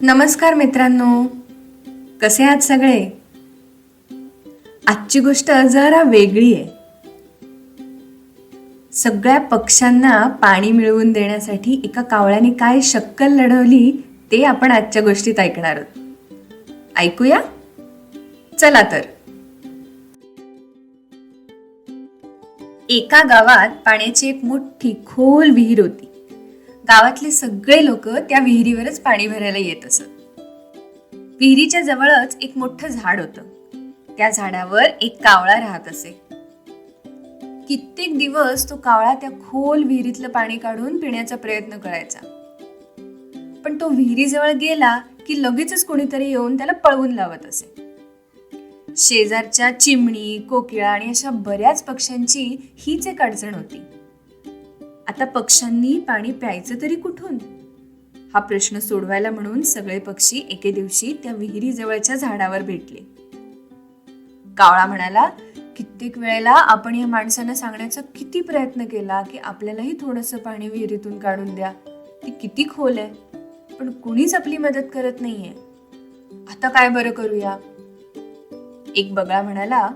नमस्कार मित्रांनो. कसे आहात सगळे? आजची गोष्ट जरा वेगळी आहे. सगळ्या पक्ष्यांना पाणी मिळवून देण्यासाठी एका कावळ्याने काय शक्कल लढवली ते आपण आजच्या गोष्टीत ऐकणार आहोत. ऐकूया? चला तर. एका गावात पाण्याची एक मोठी खोल विहीर होती. गावातले सगळे लोक त्या विहिरीवरच पाणी भरायला येत असत. विहिरीच्या जवळच एक मोठं झाड होतं. त्या झाडावर एक कावळा राहत असे. कित्येक दिवस तो कावळा त्या खोल विहिरीतलं पाणी काढून पिण्याचा प्रयत्न करायचा. पण तो विहिरीजवळ गेला की लगेचच कोणीतरी येऊन त्याला पळवून लावत असे. शेजारच्या चिमणी कोकिळा आणि अशा बऱ्याच पक्ष्यांची हीच एक अडचण होती. आता पक्ष्यांनी पाणी प्यायचं तरी कुठून? हा प्रश्न सोडवायला म्हणून सगळे पक्षी एके दिवशी त्या विहिरीजवळच्या झाडावर भेटले. कावळा म्हणाला कित्येक वेळेला आपण या माणसांना सांगण्याचा किती प्रयत्न केला की आपल्यालाही थोडंसं पाणी विहिरीतून काढून द्या. ती किती खोल आहे. पण कुणीच आपली मदत करत नाहीये. आता काय बरं करूया? एक बगळा म्हणाला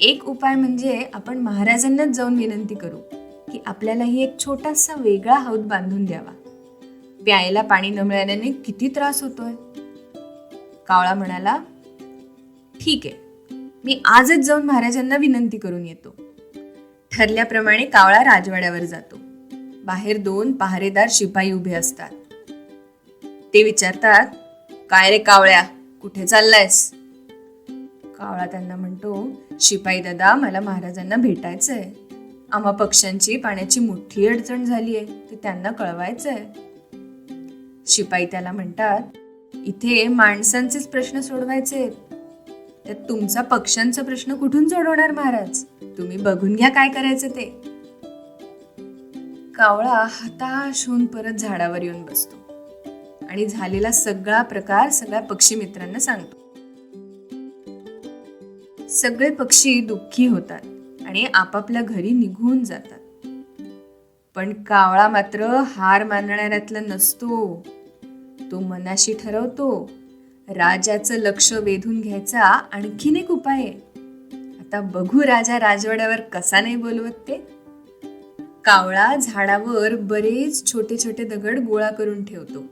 एक उपाय म्हणजे आपण महाराजांनाच जाऊन विनंती करू. की आपल्यालाही एक छोटासा वेगळा हौद बांधून द्यावा. प्यायला पाणी न मिळाल्याने किती त्रास होतोय? कावळा म्हणाला ठीक आहे मी आजच जाऊन महाराजांना विनंती करून येतो. ठरल्याप्रमाणे कावळा राजवाड्यावर जातो. बाहेर दोन पहारेदार शिपाई उभे असतात. ते विचारतात काय रे कावळ्या कुठे चाललायस? कावळा त्यांना म्हणतो शिपाई दादा मला महाराजांना भेटायचंय. आम्हा पक्ष्यांची पाण्याची मोठी अडचण झाली आहे ते त्यांना कळवायचं आहे शिपाई त्याला म्हणतात इथे माणसांचेच प्रश्न सोडवायचे आहेत. त्यात तुमचा पक्ष्यांचा प्रश्न कुठून सोडवणार महाराज? तुम्ही बघून घ्या काय करायचं ते. कावळा हताश होऊन परत झाडावर येऊन बसतो आणि झालेला सगळा प्रकार सगळ्या पक्षी मित्रांना सांगतो. सगळे पक्षी दुःखी होतात. आणि आपापल्या घरी निघून जातात. पण कावळा मात्र हार मानणाऱ्यातला नसतो. तो मनाशी ठरवतो. राजाचं लक्ष वेधून घ्यायचा आणखीन एक उपाय आहे. आता बघू राजा राजवाड्यावर कसा नाही बोलवत ते. कावळा झाडावर बरेच छोटे छोटे दगड गोळा करून ठेवतो.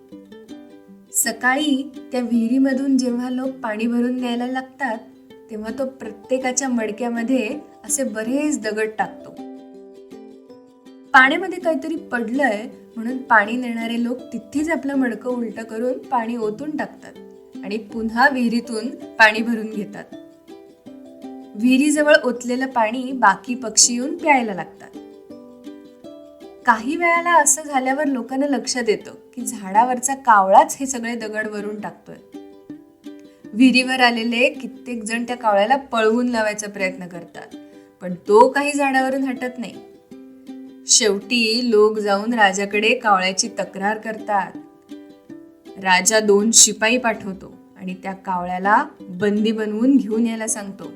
सकाळी त्या विहिरीमधून जेव्हा लोक पाणी भरून न्यायला लागतात तेव्हा तो प्रत्येकाच्या मडक्यामध्ये असे बरेच दगड टाकतो. पाण्यामध्ये काहीतरी पडलंय म्हणून पाणी नेणारे लोक तिथेच आपलं मडकं उलटं करून पाणी ओतून टाकतात आणि पुन्हा विहिरीतून पाणी भरून घेतात. विहिरीजवळ ओतलेलं पाणी बाकी पक्षी येऊन प्यायला लागतात. काही वेळाला असं झाल्यावर लोकांना लक्षात येतं की झाडावरचा कावळाच हे सगळे दगड वरून टाकतोय. विहिरीवर आलेले कित्येक जण त्या कावळ्याला पळवून लावायचा प्रयत्न करतात. पण तो काही झाडावरून हटत नाही. शेवटी लोक जाऊन राजाकडे कावळ्याची तक्रार करतात. राजा दोन शिपाई पाठवतो आणि त्या कावळ्याला बंदी बनवून घेऊन यायला सांगतो.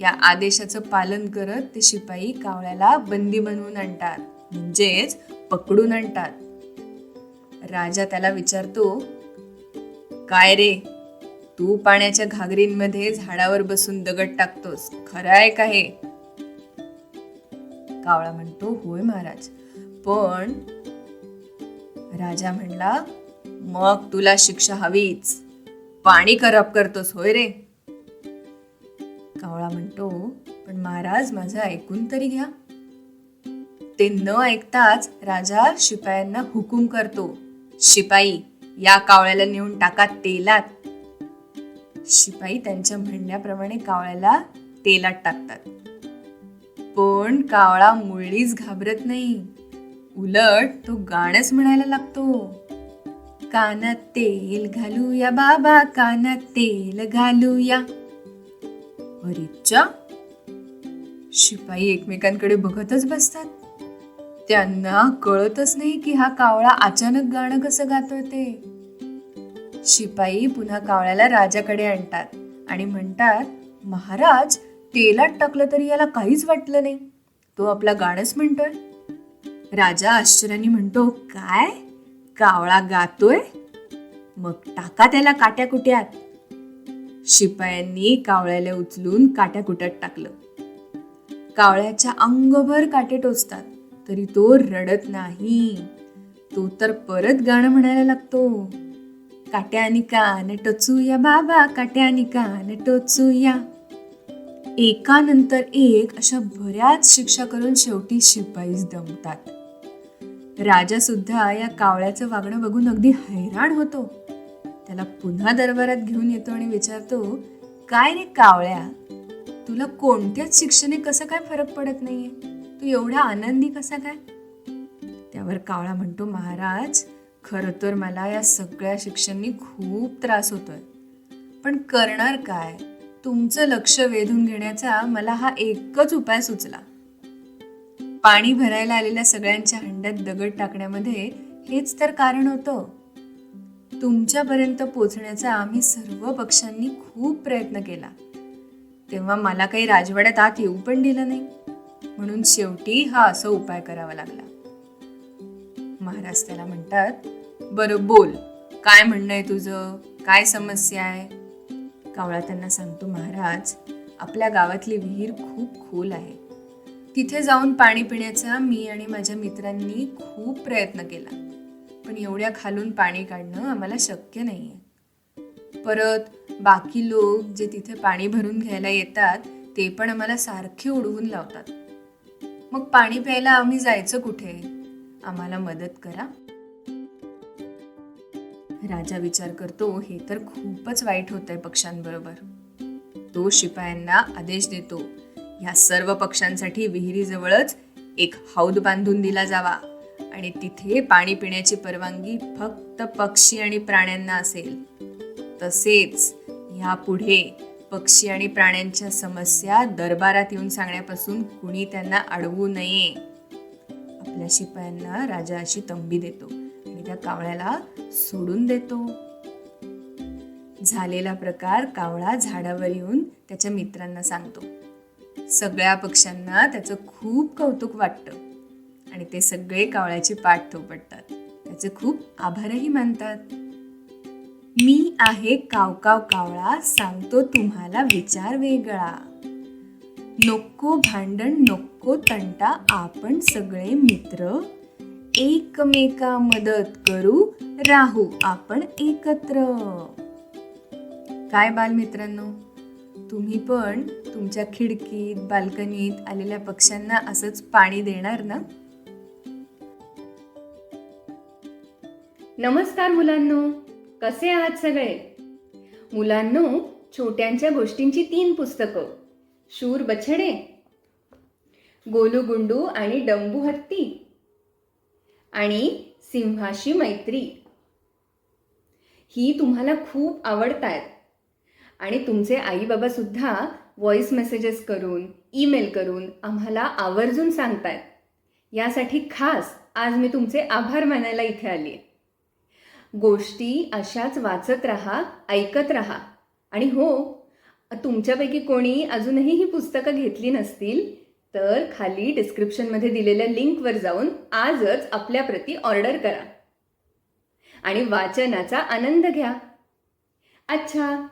या आदेशाचं पालन करत ते शिपाई कावळ्याला बंदी बनवून आणतात म्हणजेच पकडून आणतात. राजा त्याला विचारतो काय रे? तू पाण्याच्या घागरींमध्ये झाडावर बसून दगड टाकतोस. खरं आहे का हे? कावळा म्हणतो होय महाराज. पण राजा म्हणला मग तुला शिक्षा हवीच. पाणी खराब करतोस होय रे. कावळा म्हणतो पण महाराज माझं ऐकून तरी घ्या. ते न ऐकताच राजा शिपायांना हुकूम करतो शिपाई या कावळ्याला नेऊन टाका तेलात. शिपाई त्यांच्या म्हणण्याप्रमाणे कावळ्याला तेलात टाकतात. पण कावळा मुळीच घाबरत नाही. उलट तो गाणंच म्हणायला लागतो. कानात तेल घालूया बाबा कानात तेल घालूया. अरेच्या शिपाई एकमेकांकडे बघतच बसतात. त्यांना कळतच नाही की हा कावळा अचानक गाणं कसं गातोय ते. शिपाई पुन्हा कावळ्याला राजाकडे आणतात आणि म्हणतात महाराज तेलात टाकलं तरी याला काहीच वाटलं नाही. तो आपला गाणंच म्हणतोय. राजा आश्चर्याने म्हणतो काय? कावळा गातोय? मग टाका त्याला काट्या कुट्यात. शिपायांनी कावळ्याला उचलून काट्या कुट्यात टाकलं. कावळ्याच्या अंगभर काटे टोचतात तरी तो रडत नाही. तो तर परत गाणं म्हणायला लागतो. काट्याने कान टोचूया बाबा काट्याने कान टोचूया एकानंतर एक अशा बऱ्याच शिक्षा करून शेवटी शिपाईच दमतात. राजा सुद्धा या कावळ्याचं वागणं बघून अगदी हैराण होतो. त्याला पुन्हा दरबारात घेऊन येतो आणि विचारतो काय रे कावळ्या? तुला कोणत्याच शिक्षणे कसं काय फरक पडत नाहीये? तू एवढा आनंदी कसा काय? त्यावर कावळा म्हणतो महाराज खरं तर मला या सगळ्या शिक्षांनी खूप त्रास होतोय. पण करणार काय? तुमचं लक्ष वेधून घेण्याचा मला हा एकच उपाय सुचला. पाणी भरायला आलेल्या सगळ्यांच्या हंड्यात दगड टाकण्यामध्ये हेच तर कारण होतं. तुमच्यापर्यंत पोचण्याचा आम्ही सर्व पक्षांनी खूप प्रयत्न केला. तेव्हा मला काही राजवाड्यात आत येऊ पण दिलं नाही. म्हणून शेवटी हा असा उपाय करावा लागला. महाराज त्याला म्हणतात बरं बोल. काय म्हणणं आहे तुझं? काय समस्या आहे? कावळा त्यांना सांगतो महाराज आपल्या गावातली विहीर खूप खोल आहे. तिथे जाऊन पाणी पिण्याचा मी आणि माझ्या मित्रांनी खूप प्रयत्न केला. पण एवढ्या खालून पाणी काढणं आम्हाला शक्य नाही आहे परत बाकी लोक जे तिथे पाणी भरून घ्यायला येतात ते पण आम्हाला सारखे उडवून लावतात. मग पाणी प्यायला आम्ही जायचं कुठे? आम्हाला मदत करा. राजा विचार करतो हे तर खूपच वाईट होत आहे पक्ष्यांबरोबर. तो शिपायांना आदेश देतो या सर्व पक्ष्यांसाठी विहिरीजवळच एक हौद बांधून दिला जावा आणि तिथे पाणी पिण्याची परवानगी फक्त पक्षी आणि प्राण्यांना असेल. तसेच यापुढे पक्षी आणि प्राण्यांच्या समस्या दरबारात येऊन सांगण्यापासून कुणी त्यांना अडवू नये. आपल्या शिपायांना राजा अशी तंबी देतो आणि त्या कावळ्याला सोडून देतो. झालेला प्रकार कावळा झाडावर येऊन त्याच्या मित्रांना सांगतो. सगळ्या पक्ष्यांना त्याचं खूप कौतुक वाटतं आणि ते सगळे कावळ्याची पाठ थोपटतात. त्याचे खूप आभारही मानतात. मी आहे कावकाव कावळा सांगतो तुम्हाला विचार वेगळा. नको भांडण नको तंटा आपण सगळे मित्र. एकमेका मदत करू राहू आपण एकत्र. काय बालमित्रांनो? तुम्ही पण तुमच्या खिडकीत बाल्कनीत आलेल्या पक्ष्यांना असंच पाणी देणार ना? नमस्कार मुलांनो. कसे आहात सगळे? मुलांनो छोट्यांच्या गोष्टींची तीन पुस्तकं. शूर बछडे गोलू गुंडू आणि डंबू हत्ती आणि सिंहाशी मैत्री. ही तुम्हाला खूप आवडतायत. आणि तुमचे आई बाबा सुद्धा व्हॉइस मेसेजेस करून ईमेल करून आम्हाला आवर्जून सांगतायत. यासाठी खास आज मी तुमचे आभार मानायला इथे आली गोष्टी अशाच वाचत राहा ऐकत राहा. आणि हो तुमच्यापैकी कोणी अजूनही ही पुस्तकं घेतली नसतील तर खाली डिस्क्रिप्शनमध्ये दिलेल्या लिंकवर जाऊन आजच आपल्या प्रती ऑर्डर करा. आणि वाचनाचा आनंद घ्या. अच्छा